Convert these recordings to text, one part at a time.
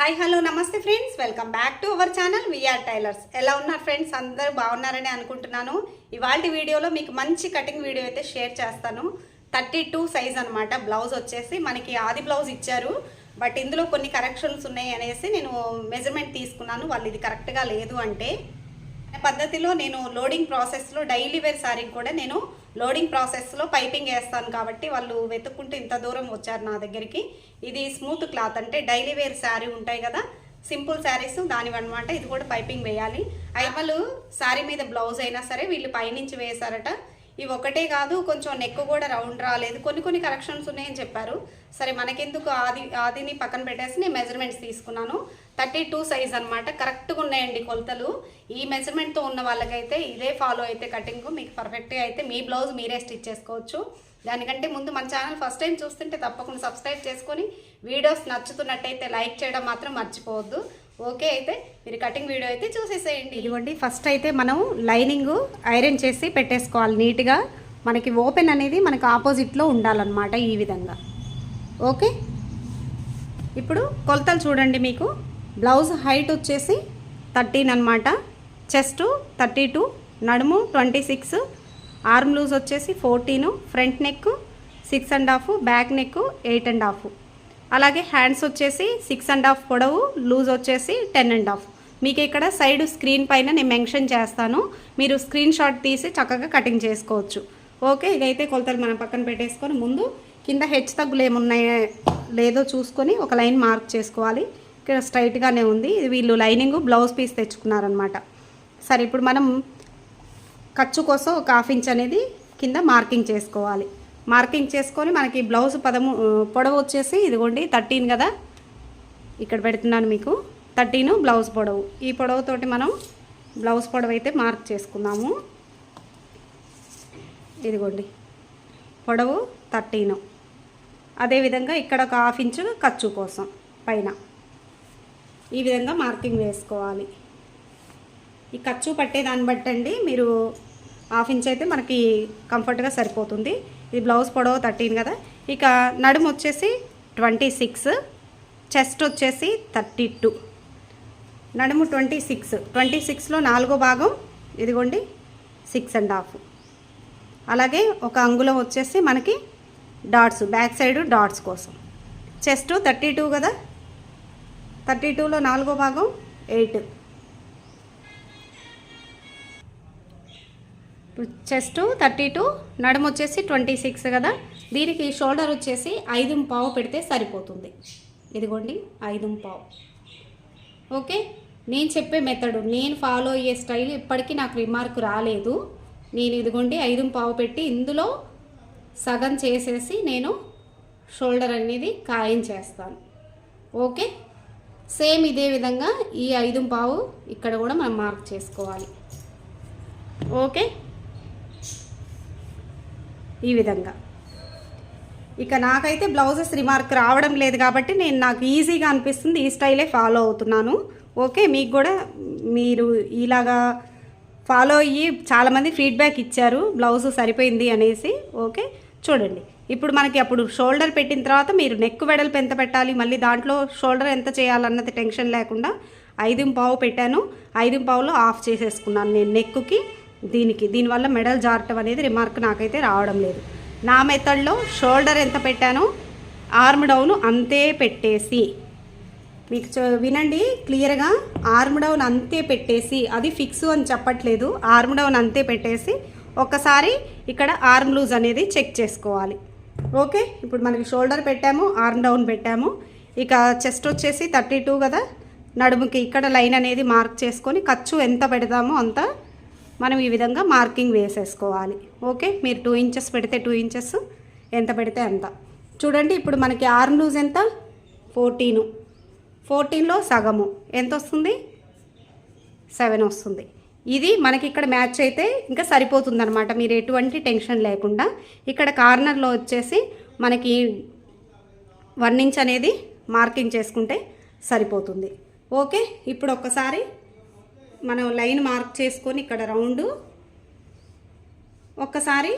Hi hello నమస్తే friends welcome back to our channel VR tailors ఎలా ఉన్నారు friends అందరూ బాగున్నారని అనుకుంటున్నాను. ఇవాళ వీడియోలో మీకు మంచి కటింగ్ వీడియో అయితే షేర్ చేస్తాను. థర్టీ టూ సైజ్ అనమాట బ్లౌజ్ వచ్చేసి మనకి ఆది బ్లౌజ్ ఇచ్చారు. బట్ ఇందులో కొన్ని కరెక్షన్స్ ఉన్నాయి అనేసి నేను మెజర్మెంట్ తీసుకున్నాను. వాళ్ళు ఇది కరెక్ట్గా లేదు అంటే. పద్ధతిలో నేను లోడింగ్ ప్రాసెస్లో డైలీ వేర్ శారీకి కూడా నేను లోడింగ్ ప్రాసెస్లో పైపింగ్ వేస్తాను కాబట్టి వాళ్ళు వెతుక్కుంటూ ఇంత దూరం వచ్చారు నా దగ్గరికి. ఇది స్మూత్ క్లాత్ అంటే డైలీ వేర్ శారీ ఉంటాయి కదా సింపుల్ శారీస్ దాని అనమాట ఇది కూడా పైపింగ్ వేయాలి. ఐమలు శారీ మీద బ్లౌజ్ అయినా సరే వీళ్ళు పైనుంచి వేశారట. ఇవి ఒకటే కాదు కొంచెం నెక్ కూడా రౌండ్ రాలేదు. కొన్ని కొన్ని కరెక్షన్స్ ఉన్నాయని చెప్పారు. సరే మనకెందుకు ఆది ఆదిని పక్కన పెట్టేసి నేను మెజర్మెంట్స్ తీసుకున్నాను. థర్టీ టూ సైజ్ అనమాట కరెక్ట్గా ఉన్నాయండి కొలతలు. ఈ మెజర్మెంట్తో ఉన్న వాళ్ళకైతే ఇదే ఫాలో అయితే కటింగ్. మీకు పర్ఫెక్ట్గా అయితే మీ బ్లౌజ్ మీరే స్టిచ్ చేసుకోవచ్చు. దానికంటే ముందు మన ఛానల్ ఫస్ట్ టైం చూస్తుంటే తప్పకుండా సబ్స్క్రైబ్ చేసుకొని వీడియోస్ నచ్చుతున్నట్టయితే లైక్ చేయడం మాత్రం మర్చిపోవద్దు. ఓకే అయితే మీరు కటింగ్ వీడియో అయితే చూసేసేయండి. ఇదిగోండి ఫస్ట్ అయితే మనం లైనింగ్ ఐరన్ చేసి పెట్టేసుకోవాలి. నీట్గా మనకి ఓపెన్ అనేది మనకి ఆపోజిట్లో ఉండాలన్నమాట ఈ విధంగా. ఓకే? ఇప్పుడు కొలతలు చూడండి మీకు. బ్లౌజ్ హైట్ వచ్చేసి థర్టీన్ అనమాట చెస్ట్ థర్టీ టూ నడుము ట్వంటీ సిక్స్ ఆర్మ్ లూజ్ వచ్చేసి fourteen front neck six and half back neck eight and half అలాగే హ్యాండ్స్ వచ్చేసి సిక్స్ అండ్ హాఫ్ పొడవు లూజ్ వచ్చేసి టెన్ అండ్ హాఫ్ మీకు ఇక్కడ సైడ్ స్క్రీన్ పైన నేను మెన్షన్ చేస్తాను. మీరు స్క్రీన్ షాట్ తీసి చక్కగా కటింగ్ చేసుకోవచ్చు. ఓకే ఇదైతే కొలతలు మనం పక్కన పెట్టేసుకొని ముందు కింద హెచ్ తగ్గులు ఏమున్నాయో లేదో చూసుకొని ఒక లైన్ మార్క్ చేసుకోవాలి. ఇక్కడ స్ట్రైట్గానే ఉంది. ఇది వీళ్ళు లైనింగ్ బ్లౌజ్ పీస్ తెచ్చుకున్నారనమాట సరే ఇప్పుడు మనం ఖర్చు కోసం ఒక హాఫ్ ఇంచ్ అనేది కింద మార్కింగ్ చేసుకోవాలి. మార్కింగ్ చేసుకొని మనకి బ్లౌజ్ పదము పొడవు వచ్చేసి ఇదిగోండి థర్టీన్ కదా. ఇక్కడ పెడుతున్నాను మీకు. థర్టీను బ్లౌజ్ పొడవు. ఈ పొడవుతోటి మనం బ్లౌజ్ పొడవు అయితే మార్క్ చేసుకుందాము. ఇదిగోండి. పొడవు థర్టీను. అదేవిధంగా ఇక్కడ ఒక హాఫ్ ఇంచు ఖర్చు కోసం పైన. ఈ విధంగా మార్కింగ్ వేసుకోవాలి. ఈ ఖర్చు పట్టే దాన్ని బట్టండి. మీరు హాఫ్ ఇంచ్ అయితే మనకి కంఫర్ట్గా సరిపోతుంది. ఇది బ్లౌజ్ పొడవు థర్టీన్ కదా. ఇక నడుము వచ్చేసి ట్వంటీ సిక్స్ చెస్ట్ వచ్చేసి థర్టీ టూ. నడుము ట్వంటీ సిక్స్ ట్వంటీ సిక్స్లో నాలుగో భాగం ఇదిగోండి సిక్స్ అండ్ హాఫ్. అలాగే ఒక అంగుళం వచ్చేసి మనకి డాట్స్ బ్యాక్ సైడ్ డాట్స్ కోసం. చెస్ట్ థర్టీ టూ కదా. థర్టీ టూలో నాలుగో భాగం ఎయిట్. చెస్ట్ థర్టీ టూ నడుము వచ్చేసి ట్వంటీ సిక్స్ కదా. దీనికి షోల్డర్ వచ్చేసి ఐదు పావు పెడితే సరిపోతుంది. ఇదిగోండి ఐదు పావు. ఓకే? నేను చెప్పే మెథడు నేను ఫాలో అయ్యే స్టైల్ ఇప్పటికీ నాకు రిమార్క్ రాలేదు. నేను ఇదిగోండి ఐదు పావు పెట్టి ఇందులో సగం చేసేసి నేను షోల్డర్ అనేది ఖాయం చేస్తాను. ఓకే? సేమ్ ఇదే విధంగా ఈ ఐదు పావు ఇక్కడ కూడా మనం మార్క్ చేసుకోవాలి. ఓకే? ఈ విధంగా. ఇక నాకైతే బ్లౌజెస్ రిమార్క్ రావడం లేదు కాబట్టి నేను నాకు ఈజీగా అనిపిస్తుంది ఈ స్టైలే ఫాలో అవుతున్నాను. ఓకే మీకు కూడా మీరు ఇలాగా ఫాలో అయ్యి చాలామంది ఫీడ్బ్యాక్ ఇచ్చారు బ్లౌజ్ సరిపోయింది అనేసి. ఓకే చూడండి. ఇప్పుడు మనకి అప్పుడు షోల్డర్ పెట్టిన తర్వాత మీరు నెక్ వెడల్పు ఎంత పెట్టాలి మళ్ళీ దాంట్లో షోల్డర్ ఎంత చేయాలన్నది టెన్షన్ లేకుండా ఐదు పావు పెట్టాను. ఐదు పావులో ఆఫ్ చేసేసుకున్నాను నేను నెక్కి దీనికి దీనివల్ల మెడల్ జారటం అనేది రిమార్క్ నాకైతే రావడం లేదు. నా మెథడ్లో షోల్డర్ ఎంత పెట్టానో ఆర్మ్ డౌన్ అంతే పెట్టేసి మీకు వినండి క్లియర్గా ఆర్మ్ డౌన్ అంతే పెట్టేసి అది ఫిక్స్ అని చెప్పట్లేదు ఆర్మ్ డౌన్ అంతే పెట్టేసి ఒక్కసారి ఇక్కడ ఆర్మ్ లూజ్ అనేది చెక్ చేసుకోవాలి. ఓకే? ఇప్పుడు మనకి షోల్డర్ పెట్టాము ఆర్మ్ డౌన్ పెట్టాము ఇక చెస్ట్ వచ్చేసి థర్టీ టూ కదా నడుముకి ఇక్కడ లైన్ అనేది మార్క్ చేసుకొని ఖర్చు ఎంత పెడతామో అంత మనం ఈ విధంగా మార్కింగ్ వేసేసుకోవాలి. ఓకే? మీరు టూ ఇంచెస్ పెడితే టూ ఇంచెస్. ఎంత పెడితే అంత. చూడండి ఇప్పుడు మనకి ఆర్మ్ లూజ్ ఎంత? ఫోర్టీను. ఫోర్టీన్లో సగము. ఎంత వస్తుంది? సెవెన్ వస్తుంది. ఇది మనకి ఇక్కడ మ్యాచ్ అయితే ఇంకా సరిపోతుంది అనమాట మీరు ఎటువంటి టెన్షన్ లేకుండా ఇక్కడ కార్నర్లో వచ్చేసి మనకి వన్ ఇంచ్ అనేది మార్కింగ్ చేసుకుంటే సరిపోతుంది. ఓకే? ఇప్పుడు ఒక్కసారి మనం లైన్ మార్క్ చేసుకొని ఇక్కడ రౌండ్ ఒక్కసారి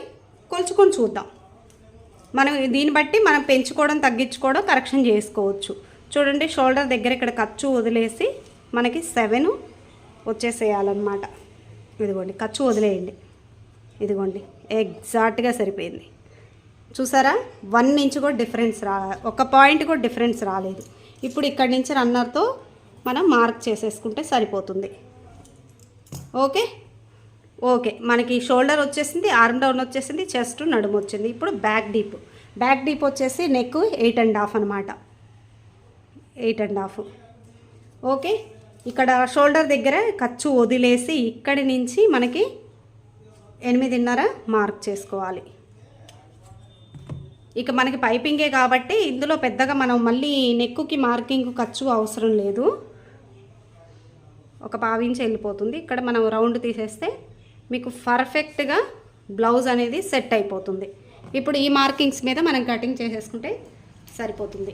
కొలుచుకొని చూద్దాం. మనం దీన్ని బట్టి మనం పెంచుకోవడం తగ్గించుకోవడం కరెక్షన్ చేసుకోవచ్చు. చూడండి షోల్డర్ దగ్గర ఇక్కడ ఖర్చు వదిలేసి మనకి సెవెన్ వచ్చేసేయాలన్నమాట. ఇదిగోండి ఖర్చు వదిలేయండి. ఇదిగోండి ఎగ్జాక్ట్గా సరిపోయింది. చూసారా? వన్ ఇంచ్ కూడా డిఫరెన్స్ రా ఒక పాయింట్ కూడా డిఫరెన్స్ రాలేదు. ఇప్పుడు ఇక్కడి నుంచి రన్నర్తో మనం మార్క్ చేసేసుకుంటే సరిపోతుంది. ఓకే? ఓకే. మనకి షోల్డర్ వచ్చేసింది ఆర్మ్ డౌన్ వచ్చేసింది చెస్ట్ నడుము వచ్చింది. ఇప్పుడు బ్యాక్ డీప్. బ్యాక్ డీప్ వచ్చేసి నెక్ ఎయిట్ అండ్ హాఫ్ అనమాట ఎయిట్ అండ్ హాఫ్. ఓకే? ఇక్కడ షోల్డర్ దగ్గర ఖర్చు వదిలేసి ఇక్కడి నుంచి మనకి ఎనిమిదిన్నర మార్క్ చేసుకోవాలి. ఇక మనకి పైపింగే కాబట్టి ఇందులో పెద్దగా మనం మళ్ళీ నెక్కుకి మార్కింగ్ ఖర్చు అవసరం లేదు. ఒక పావించి వెళ్ళిపోతుంది. ఇక్కడ మనం రౌండ్ తీసేస్తే మీకు పర్ఫెక్ట్గా బ్లౌజ్ అనేది సెట్ అయిపోతుంది. ఇప్పుడు ఈ మార్కింగ్స్ మీద మనం కటింగ్ చేసేసుకుంటే సరిపోతుంది.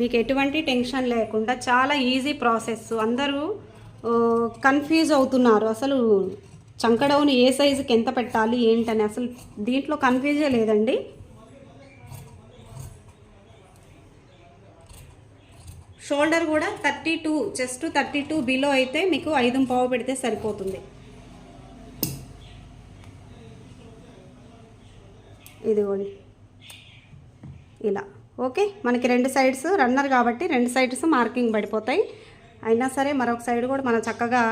మీకు ఎటువంటి టెన్షన్ లేకుండా చాలా ఈజీ ప్రాసెస్. అందరూ కన్ఫ్యూజ్ అవుతున్నారు. అసలు చంకడౌని ఏ సైజుకి ఎంత పెట్టాలి ఏంటని అసలు దీంట్లో కన్ఫ్యూజే లేదండి. షోల్డర్ కూడా thirty two chest thirty two below అయితే మీకు ఐదు పావు పెడితే సరిపోతుంది. ఇదిగోండి. ఇలా. ఓకే మనకి రెండు సైడ్స్ రన్నర్ కాబట్టి రెండు సైడ్స్ మార్కింగ్ పడిపోతాయి. అయినా సరే మరొక సైడ్ కూడా మనం చక్కగా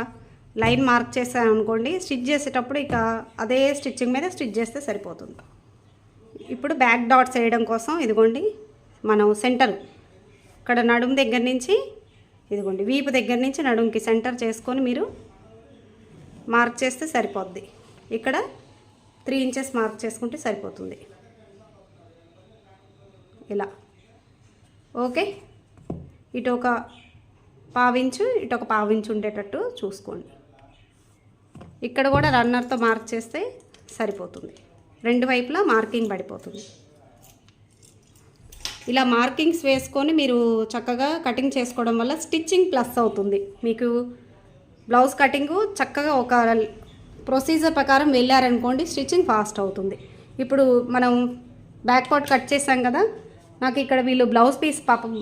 లైన్ మార్క్ చేసామనుకోండి స్టిచ్ చేసేటప్పుడు ఇక అదే స్టిచ్చింగ్ మీద స్టిచ్ చేస్తే సరిపోతుంది. ఇప్పుడు బ్యాక్ డాట్స్ వేయడం కోసం ఇదిగోండి మనం సెంటర్ ఇక్కడ నడుము దగ్గర నుంచి ఇదిగోండి వీపు దగ్గర నుంచి నడుముకి సెంటర్ చేసుకొని మీరు మార్క్ చేస్తే సరిపోద్ది. ఇక్కడ త్రీ ఇంచెస్ మార్క్ చేసుకుంటే సరిపోతుంది. ఇలా. ఓకే? ఇటు ఒక పావించు ఇటు ఒక పావించు ఉండేటట్టు చూసుకోండి. ఇక్కడ కూడా రన్నర్తో మార్క్ చేస్తే సరిపోతుంది. రెండు వైపులా మార్కింగ్ పడిపోతుంది. ఇలా మార్కింగ్స్ వేసుకొని మీరు చక్కగా కటింగ్ చేసుకోవడం వల్ల స్టిచ్చింగ్ ప్లస్ అవుతుంది. మీకు బ్లౌజ్ కటింగు చక్కగా ఒక ప్రొసీజర్ ప్రకారం వెళ్ళారనుకోండి స్టిచ్చింగ్ ఫాస్ట్ అవుతుంది. ఇప్పుడు మనం బ్యాక్ పార్ట్ కట్ చేసాం కదా నాకు ఇక్కడ వీళ్ళు బ్లౌజ్ పీస్ పాపం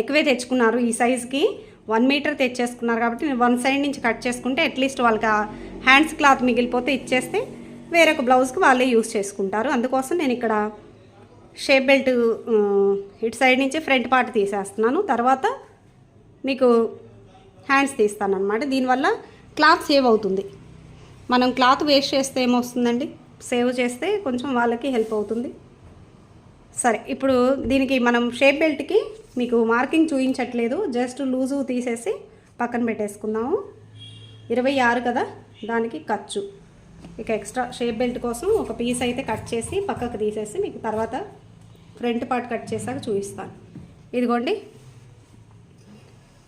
ఎక్కువే తెచ్చుకున్నారు. ఈ సైజ్కి వన్ మీటర్ తెచ్చేసుకున్నారు కాబట్టి నేను వన్ సైడ్ నుంచి కట్ చేసుకుంటే అట్లీస్ట్ వాళ్ళకి హ్యాండ్స్ క్లాత్ మిగిలిపోతే ఇచ్చేస్తే వేరొక బ్లౌజ్కి వాళ్ళే యూస్ చేసుకుంటారు. అందుకోసం నేను ఇక్కడ షేప్ బెల్ట్ ఇటు సైడ్ నుంచి ఫ్రంట్ పార్ట్ తీసేస్తున్నాను. తర్వాత మీకు హ్యాండ్స్ తీస్తాను అనమాట దీనివల్ల క్లాత్ సేవ్ అవుతుంది. మనం క్లాత్ వేస్ట్ చేస్తే ఏమొస్తుందండి? సేవ్ చేస్తే కొంచెం వాళ్ళకి హెల్ప్ అవుతుంది. సరే ఇప్పుడు దీనికి మనం షేప్ బెల్ట్కి మీకు మార్కింగ్ చూపించట్లేదు జస్ట్ లూజు తీసేసి పక్కన పెట్టేసుకుందాము. ఇరవై ఆరు కదా? దానికి ఖర్చు. ఇక ఎక్స్ట్రా షేప్ బెల్ట్ కోసం ఒక పీస్ అయితే కట్ చేసి పక్కకు తీసేసి మీకు తర్వాత ఫ్రంట్ పార్ట్ కట్ చేశాక చూపిస్తాను. ఇదిగోండి.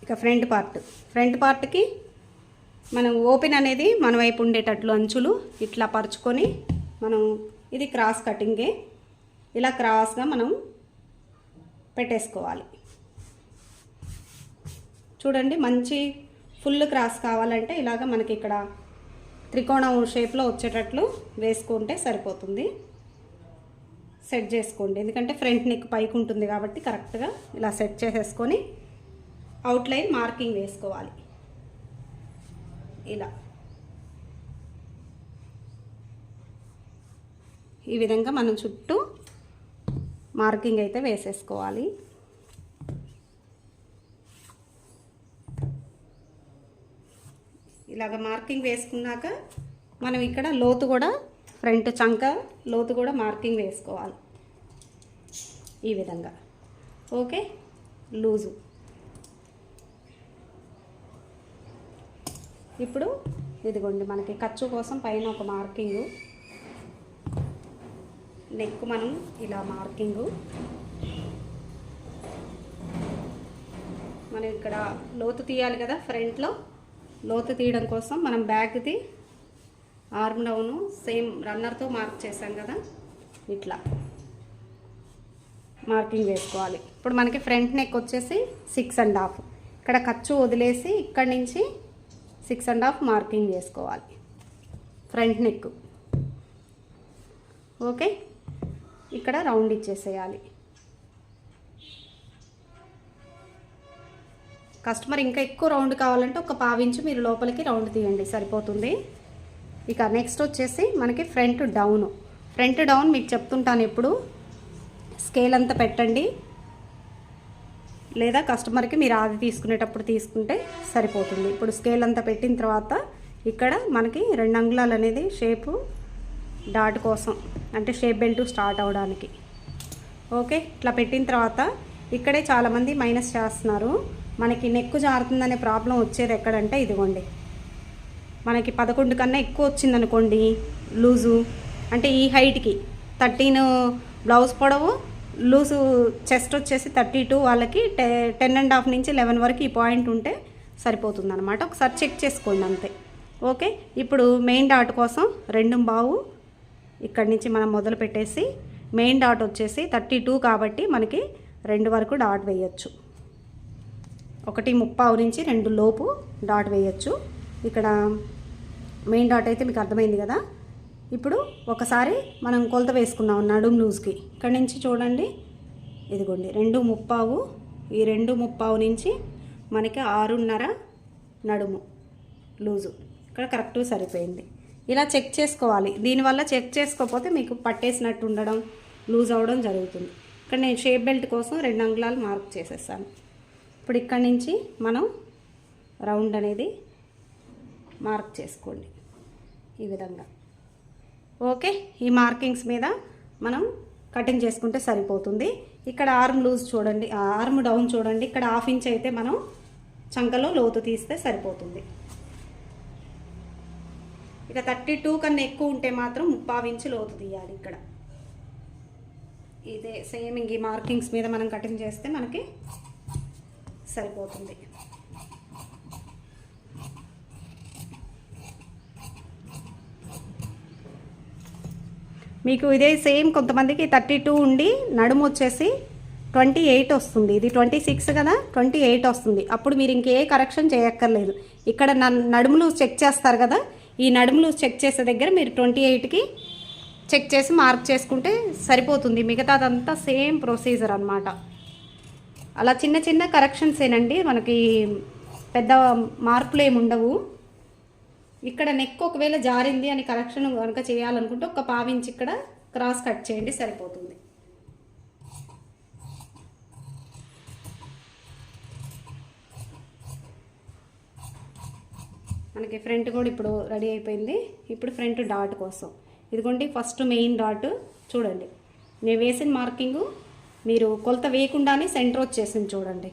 ఇక ఫ్రంట్ పార్ట్. ఫ్రంట్ పార్ట్కి మనం ఓపెన్ అనేది మన వైపు ఉండేటట్లు అంచులు ఇట్లా పరుచుకొని మనం ఇది క్రాస్ కటింగే. ఇలా క్రాస్గా మనం పెట్టేసుకోవాలి. చూడండి మంచి ఫుల్ క్రాస్ కావాలంటే ఇలాగ మనకి ఇక్కడ త్రికోణం షేప్లో వచ్చేటట్లు వేసుకుంటే సరిపోతుంది. సెట్ చేసుకోండి. ఎందుకంటే ఫ్రంట్ నెక్ పైకి ఉంటుంది కాబట్టి కరెక్ట్గా ఇలా సెట్ చేసేసుకొని అవుట్లైన్ మార్కింగ్ వేసుకోవాలి. ఇలా. ఈ విధంగా మనం చుట్టూ మార్కింగ్ అయితే వేసేసుకోవాలి. ఇలాగ మార్కింగ్ వేసుకున్నాక మనం ఇక్కడ లోతు కూడా ఫ్రంట్ చంక లోతు కూడా మార్కింగ్ వేసుకోవాలి. ఈ విధంగా. ఓకే? లూజు. ఇప్పుడు ఇదిగోండి మనకి ఖర్చు కోసం పైన ఒక మార్కింగు. నెక్ మనం ఇలా మార్కింగు. మనం ఇక్కడ లోతు తీయాలి కదా ఫ్రంట్లో. లోతు తీయడం కోసం మనం బ్యాగ్ది ఆర్మ్ డౌను సేమ్ రన్నర్తో మార్క్ చేసాం కదా? ఇట్లా. మార్కింగ్ వేసుకోవాలి. ఇప్పుడు మనకి ఫ్రంట్ నెక్ వచ్చేసి సిక్స్ అండ్ హాఫ్. ఇక్కడ ఖర్చు వదిలేసి ఇక్కడి నుంచి సిక్స్ అండ్ హాఫ్ మార్కింగ్ చేసుకోవాలి ఫ్రంట్ నెక్. ఓకే? ఇక్కడ రౌండ్ ఇచ్చేసేయాలి. కస్టమర్ ఇంకా ఎక్కువ రౌండ్ కావాలంటే ఒక పావించి మీరు లోపలికి రౌండ్ తీయండి. సరిపోతుంది? ఇక నెక్స్ట్ వచ్చేసి మనకి ఫ్రంట్ డౌన్ ఫ్రంట్ డౌన్ మీకు చెప్తుంటాను ఎప్పుడు స్కేల్ అంతా పెట్టండి. లేదా కస్టమర్కి మీరు ఆది తీసుకునేటప్పుడు తీసుకుంటే సరిపోతుంది. ఇప్పుడు స్కేల్ అంతా పెట్టిన తర్వాత ఇక్కడ మనకి రెండు అంగుళాలు అనేది షేపు డాట్ కోసం అంటే షేప్ బెల్ట్ స్టార్ట్ అవడానికి. ఓకే ఇట్లా పెట్టిన తర్వాత ఇక్కడే చాలామంది మైనస్ చేస్తున్నారు. మనకి నెక్కు జారుతుందనే ప్రాబ్లం వచ్చేది ఎక్కడంటే ఇదిగోండి. మనకి పదకొండు కన్నా ఎక్కువ వచ్చిందనుకోండి లూజు. అంటే ఈ హైట్కి థర్టీన్ బ్లౌజ్ పొడవు లూజు చెస్ట్ వచ్చేసి థర్టీ టూ వాళ్ళకి టె టెన్ అండ్ హాఫ్ నుంచి లెవెన్ వరకు ఈ పాయింట్ ఉంటే సరిపోతుంది అనమాట ఒకసారి చెక్ చేసుకోండి అంతే. ఓకే? ఇప్పుడు మెయిన్ డాట్ కోసం రెండు బావు ఇక్కడి నుంచి మనం మొదలు పెట్టేసి మెయిన్ డాట్ వచ్చేసి థర్టీ టూ కాబట్టి మనకి రెండు వరకు డాట్ వేయచ్చు. ఒకటి ముప్పావు నుంచి రెండు లోపు డాట్ వేయచ్చు. ఇక్కడ మెయిన్ డాట్ అయితే మీకు అర్థమైంది కదా? ఇప్పుడు ఒకసారి మనం కొలత వేసుకున్నాం నడుం లూజ్కి. ఇక్కడ నుంచి చూడండి. ఇదిగోండి రెండు ముప్పావు. ఈ రెండు ముప్పావు నుంచి మనకి ఆరున్నర నడుము లూజు. ఇక్కడ కరెక్ట్గా సరిపోయింది. ఇలా చెక్ చేసుకోవాలి. దీనివల్ల చెక్ చేసుకోకపోతే మీకు పట్టేసినట్టు ఉండడం లూజ్ అవ్వడం జరుగుతుంది. ఇక్కడ నేను షేప్ బెల్ట్ కోసం రెండు అంగుళాలు మార్క్ చేసేసాను. ఇప్పుడు ఇక్కడ నుంచి మనం రౌండ్ అనేది మార్క్ చేసుకోండి ఈ విధంగా. ఓకే ఈ మార్కింగ్స్ మీద మనం కటింగ్ చేసుకుంటే సరిపోతుంది. ఇక్కడ ఆర్మ్ లూజ్ చూడండి ఆర్మ్ డౌన్ చూడండి. ఇక్కడ హాఫ్ ఇంచ్ అయితే మనం చంకలో లోతు తీస్తే సరిపోతుంది. ఇక థర్టీ టూ కన్నా ఎక్కువ ఉంటే మాత్రం ముప్పావు ఇంచు లోతు తీయాలి ఇక్కడ. ఇదే సేమ్ ఇంక ఈ మార్కింగ్స్ మీద మనం కటింగ్ చేస్తే మనకి సరిపోతుంది. మీకు ఇదే సేమ్ కొంతమందికి థర్టీ టూ ఉండి నడుము వచ్చేసి ట్వంటీ ఎయిట్ వస్తుంది. ఇది ట్వంటీ సిక్స్ కదా? ట్వంటీ ఎయిట్ వస్తుంది. అప్పుడు మీరు ఇంకే కరెక్షన్ చేయక్కర్లేదు. ఇక్కడ నడుములు చెక్ చేస్తారు కదా? ఈ నడుములు చెక్ చేసే దగ్గర మీరు ట్వంటీ ఎయిట్కి చెక్ చేసి మార్క్ చేసుకుంటే సరిపోతుంది. మిగతాదంతా సేమ్ ప్రొసీజర్ అనమాట అలా చిన్న చిన్న కరెక్షన్స్ ఏనండి. మనకి పెద్ద మార్పులు ఏమి ఉండవు ఇక్కడ నెక్ ఒకవేళ జారింది అని కరెక్షన్ కనుక చేయాలనుకుంటే ఒక పావించి ఇక్కడ క్రాస్ కట్ చేయండి సరిపోతుంది. మనకి ఫ్రంట్ కూడా ఇప్పుడు రెడీ అయిపోయింది. ఇప్పుడు ఫ్రంట్ డాట్ కోసం. ఇదిగోండి ఫస్ట్ మెయిన్ డాట్ చూడండి. నేను వేసిన మార్కింగు మీరు కొలత వేయకుండానే సెంటర్ వచ్చేసింది చూడండి.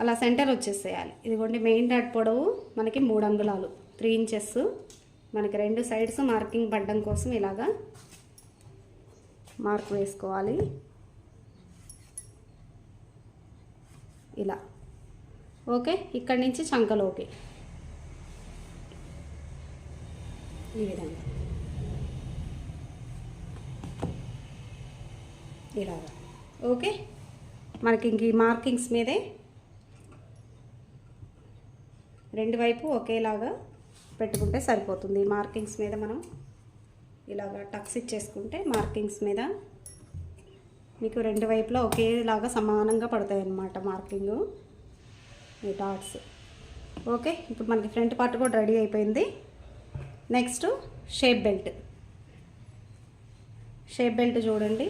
అలా సెంటర్ వచ్చేసేయాలి. ఇదిగోండి మెయిన్ డాట్ పొడవు మనకి మూడు అంగుళాలు త్రీ ఇంచెస్ మనకి రెండు సైడ్స్ మార్కింగ్ పడ్డం కోసం ఇలాగా మార్క్ వేసుకోవాలి. ఇలా. ఓకే ఇక్కడి నుంచి చంకలోకి. ఈ విధంగా. ఇలాగా. ఓకే మనకి ఇంక ఈ మార్కింగ్స్ మీదే రెండు వైపు ఒకేలాగా పెట్టుకుంటే సరిపోతుంది. మార్కింగ్స్ మీద మనం ఇలాగా టక్స్ ఇచ్చేసుకుంటే మార్కింగ్స్ మీద మీకు రెండు వైపులా ఒకేలాగా సమానంగా పడతాయి అన్నమాట మార్కింగ్ ఈ డాట్స్. ఓకే ఇప్పుడు మనకి ఫ్రంట్ పార్ట్ కూడా రెడీ అయిపోయింది. Next shape belt. Shape belt చూడండి.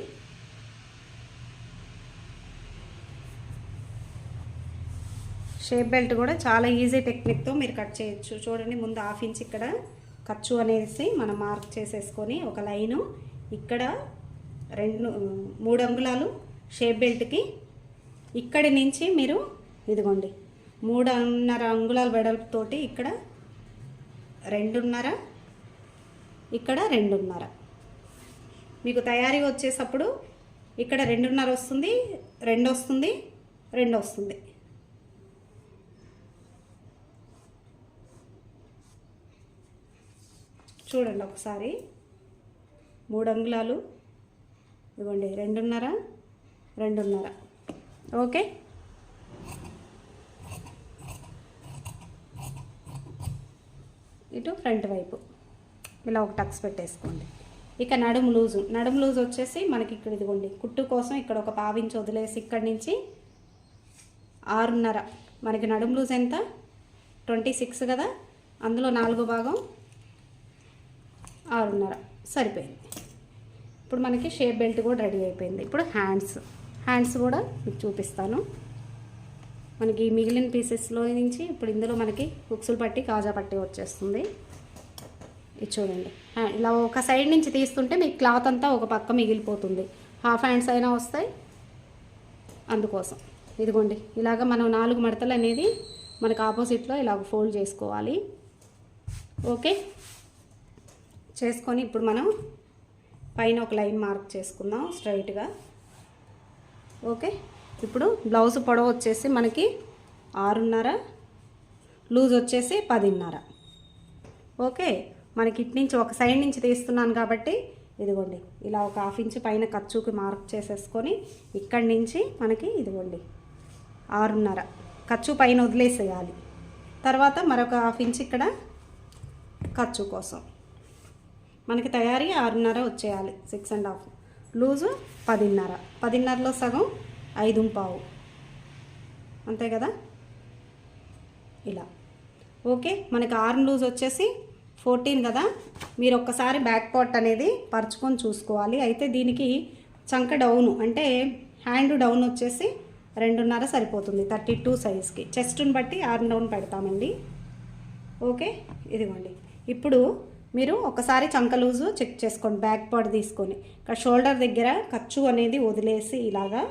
షేప్ బెల్ట్ కూడా చాలా ఈజీ టెక్నిక్తో మీరు కట్ చేయొచ్చు. చూడండి ముందు హాఫ్ ఇంచ్ ఇక్కడ ఖర్చు అనేసి మనం మార్క్ చేసేసుకొని ఒక లైను ఇక్కడ రెండు మూడు అంగుళాలు షేప్ బెల్ట్కి ఇక్కడి నుంచి మీరు ఇదిగోండి మూడున్నర అంగుళాల వెడల్పుతోటి ఇక్కడ రెండున్నర ఇక్కడ రెండున్నర. మీకు తయారీ వచ్చేసప్పుడు ఇక్కడ రెండున్నర వస్తుంది రెండు వస్తుంది రెండు వస్తుంది. చూడండి ఒకసారి. మూడు అంగుళాలు. ఇదిగోండి రెండున్నర రెండున్నర. ఓకే? ఇటు ఫ్రంట్ వైపు. ఇలా ఒక టక్స్ పెట్టేసుకోండి. ఇక నడుము లూజు. నడుము లూజ్ వచ్చేసి మనకి ఇక్కడ ఇదిగోండి. కుట్టు కోసం ఇక్కడ ఒక పావించి వదిలేసి ఇక్కడి నుంచి ఆరున్నర. మనకి నడుము లూజ్ ఎంత? ట్వంటీ సిక్స్ కదా? అందులో నాలుగో భాగం ఆరున్నర. సరిపోయింది. ఇప్పుడు మనకి షేప్ బెల్ట్ కూడా రెడీ అయిపోయింది. ఇప్పుడు హ్యాండ్స్. హ్యాండ్స్ కూడా మీకు చూపిస్తాను. మనకి మిగిలిన పీసెస్లో నుంచి ఇప్పుడు ఇందులో మనకి హుక్సులు పట్టి కాజా పట్టి వచ్చేస్తుంది. ఇది చూడండి. ఇలా ఒక సైడ్ నుంచి తీస్తుంటే మీకు క్లాత్ అంతా ఒక పక్క మిగిలిపోతుంది. హాఫ్ హ్యాండ్స్ అయినా వస్తాయి. అందుకోసం. ఇదిగోండి. ఇలాగ మనం నాలుగు మడతలు అనేది మనకు ఆపోజిట్లో ఇలాగ ఫోల్డ్ చేసుకోవాలి. ఓకే? చేసుకొని ఇప్పుడు మనం పైన ఒక లైన్ మార్క్ చేసుకుందాం స్ట్రైట్గా. ఓకే? ఇప్పుడు బ్లౌజ్ పొడవు వచ్చేసి మనకి ఆరున్నర లూజ్ వచ్చేసి పదిన్నర. ఓకే? మనకి ఇటు నుంచి ఒక సైడ్ నుంచి తీస్తున్నాను కాబట్టి ఇదిగోండి ఇలా ఒక హాఫ్ ఇంచ్ పైన ఖర్చుకి మార్క్ చేసేసుకొని ఇక్కడి నుంచి మనకి ఇదిగోండి ఆరున్నర. ఖర్చు పైన వదిలేసేయాలి. తర్వాత మరొక హాఫ్ ఇంచ్ ఇక్కడ ఖర్చు కోసం. మనకి తయారీ ఆరున్నర వచ్చేయాలి సిక్స్ అండ్ హాఫ్ లూజు పదిన్నర. పదిన్నరలో సగం ఐదు పావు. అంతే కదా? ఇలా. ఓకే మనకి ఆర్న్ లూజ్ వచ్చేసి ఫోర్టీన్ కదా? మీరు ఒక్కసారి బ్యాక్ పార్ట్ అనేది పరుచుకొని చూసుకోవాలి. అయితే దీనికి చంక డౌను అంటే హ్యాండ్ డౌన్ వచ్చేసి రెండున్నర సరిపోతుంది థర్టీ టూ సైజ్కి. చెస్ట్ని బట్టి ఆర్న్ డౌన్ పెడతామండి. ఓకే ఇదిగోండి. ఇప్పుడు మీరు ఒకసారి చంక లూజు చెక్ చేసుకోండి బ్యాక్ పార్ట్ తీసుకొని. ఇక్కడ షోల్డర్ దగ్గర ఖర్చు అనేది వదిలేసి ఇలాగా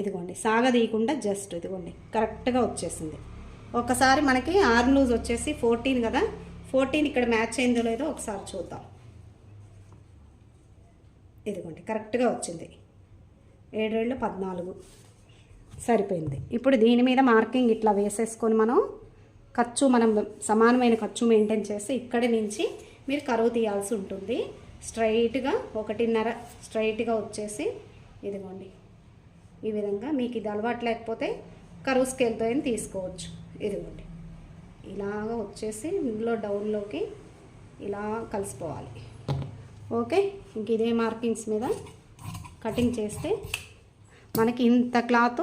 ఇదిగోండి సాగదీయకుండా జస్ట్ ఇదిగోండి కరెక్ట్గా వచ్చేసింది. ఒకసారి మనకి ఆర్మ్ లూజ్ వచ్చేసి ఫోర్టీన్ కదా ఫోర్టీన్ ఇక్కడ మ్యాచ్ అయిందో లేదో ఒకసారి చూద్దాం. ఇదిగోండి కరెక్ట్గా వచ్చింది. ఏడేళ్ళు పద్నాలుగు. సరిపోయింది. ఇప్పుడు దీని మీద మార్కింగ్ ఇట్లా వేసేసుకొని మనం ఖర్చు మనం సమానమైన ఖర్చు మెయింటైన్ చేస్తే ఇక్కడి నుంచి మీరు కరువు తీయాల్సి ఉంటుంది. స్ట్రైట్గా ఒకటిన్నర స్ట్రైట్గా వచ్చేసి ఇదిగోండి. ఈ విధంగా మీకు ఇది అలవాటు లేకపోతే కరువు స్కేల్తో అయినా తీసుకోవచ్చు. ఇదిగోండి. ఇలాగ వచ్చేసి ఇందులో డౌన్లోకి ఇలా కలిసిపోవాలి. ఓకే ఇంక ఇదే మార్కింగ్స్ మీద కటింగ్ చేస్తే మనకి ఇంత క్లాత్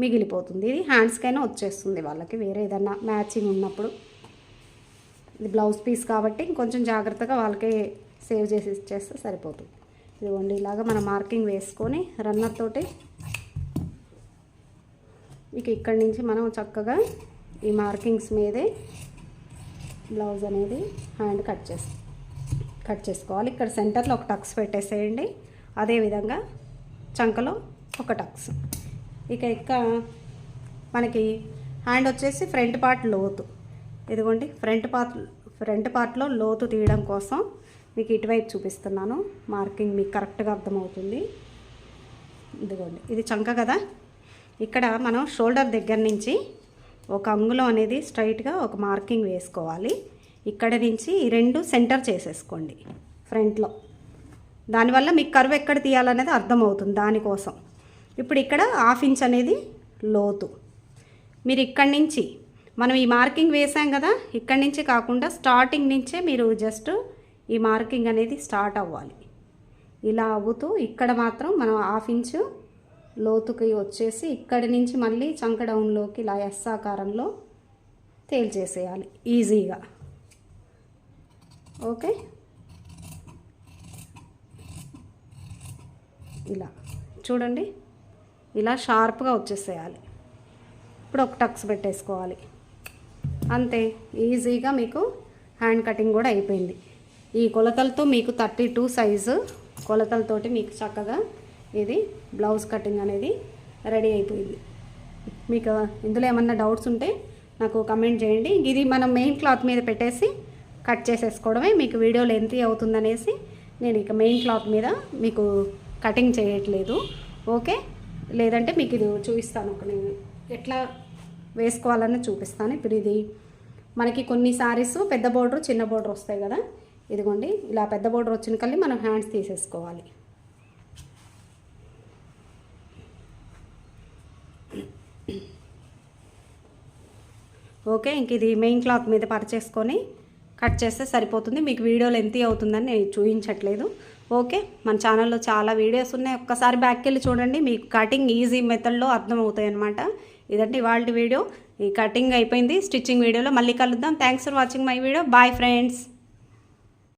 మిగిలిపోతుంది. ఇది హ్యాండ్స్కైనా వచ్చేస్తుంది వాళ్ళకి. వేరే ఏదన్నా మ్యాచింగ్ ఉన్నప్పుడు. ఇది బ్లౌజ్ పీస్ కాబట్టి ఇంకొంచెం జాగ్రత్తగా వాళ్ళకే సేవ్ చేసి ఇచ్చేస్తే సరిపోతుంది. ఇదిగోండి ఇలాగా మనం మార్కింగ్ వేసుకొని రన్నర్ తోటి ఇక ఇక్కడి నుంచి మనం చక్కగా ఈ మార్కింగ్స్ మీదే బ్లౌజ్ అనేది హ్యాండ్ కట్ చేసి కట్ చేసుకోవాలి. ఇక్కడ సెంటర్లో ఒక టక్స్ పెట్టేసేయండి. అదేవిధంగా చంకలో ఒక టక్స్ ఇక ఇక మనకి హ్యాండ్ వచ్చేసి ఫ్రంట్ పార్ట్ లోతు. ఇదిగోండి ఫ్రంట్ పార్ట్ ఫ్రంట్ పార్ట్లో లోతు తీయడం కోసం మీకు ఇటువైపు చూపిస్తున్నాను. మార్కింగ్ మీకు కరెక్ట్గా అర్థమవుతుంది. ఇదిగోండి ఇది చంక కదా? ఇక్కడ మనం షోల్డర్ దగ్గర నుంచి ఒక అంగుళం అనేది స్ట్రైట్గా ఒక మార్కింగ్ వేసుకోవాలి. ఇక్కడ నుంచి ఈ రెండు సెంటర్ చేసేసుకోండి ఫ్రంట్లో. దానివల్ల మీకు కరువు ఎక్కడ తీయాలనేది అర్థమవుతుంది దానికోసం. ఇప్పుడు ఇక్కడ హాఫ్ ఇంచ్ అనేది లోతు. మీరు ఇక్కడి నుంచి మనం ఈ మార్కింగ్ వేసాం కదా ఇక్కడి నుంచి కాకుండా స్టార్టింగ్ నుంచే మీరు జస్ట్ ఈ మార్కింగ్ అనేది స్టార్ట్ అవ్వాలి. ఇలా అవ్వుతూ ఇక్కడ మాత్రం మనం హాఫ్ ఇంచు లోతుకి వచ్చేసి ఇక్కడి నుంచి మళ్ళీ చంక డౌన్లోకి ఇలా ఎస్ ఆకారంలో తేల్చేసేయాలి ఈజీగా. ఓకే? ఇలా. చూడండి. ఇలా షార్ప్గా వచ్చేసేయాలి. ఇప్పుడు ఒక టక్స్ పెట్టేసుకోవాలి. అంతే ఈజీగా మీకు హ్యాండ్ కటింగ్ కూడా అయిపోయింది. ఈ కొలతలతో మీకు థర్టీ టూ సైజు కొలతలతోటి మీకు చక్కగా ఇది బ్లౌజ్ కటింగ్ అనేది రెడీ అయిపోయింది. మీకు ఇందులో ఏమన్నా డౌట్స్ ఉంటే నాకు కమెంట్ చేయండి. ఇది మనం మెయిన్ క్లాత్ మీద పెట్టేసి కట్ చేసేసుకోవడమే మీకు వీడియో లెంతీ అవుతుందనేసి నేను ఇక మెయిన్ క్లాత్ మీద మీకు కటింగ్ చేయట్లేదు. ఓకే? లేదంటే మీకు ఇది చూపిస్తాను ఒక నేను ఎట్లా వేసుకోవాలని చూపిస్తాను. ఇప్పుడు ఇది మనకి కొన్ని సారీస్ పెద్ద బోర్డర్ చిన్న బోర్డర్ వస్తాయి కదా. ఇదిగోండి ఇలా పెద్ద బోర్డర్ వచ్చిన కల్లి మనం హ్యాండ్స్ తీసేసుకోవాలి. ఓకే ఇంక ఇది మెయిన్ క్లాత్ మీద పరిచేసుకొని కట్ చేస్తే సరిపోతుంది. మీకు వీడియోలు ఎంత అవుతుందని నేను చూపించట్లేదు. ఓకే మన ఛానల్లో చాలా వీడియోస్ ఉన్నాయి. ఒక్కసారి బ్యాక్కి వెళ్ళి చూడండి. మీకు కటింగ్ ఈజీ మెథడ్లో అర్థమవుతాయి అనమాట ఇదంటే ఇవాళ వీడియో ఈ కటింగ్ అయిపోయింది. స్టిచ్చింగ్ వీడియోలో మళ్ళీ కలుద్దాం. Thanks for watching my video bye friends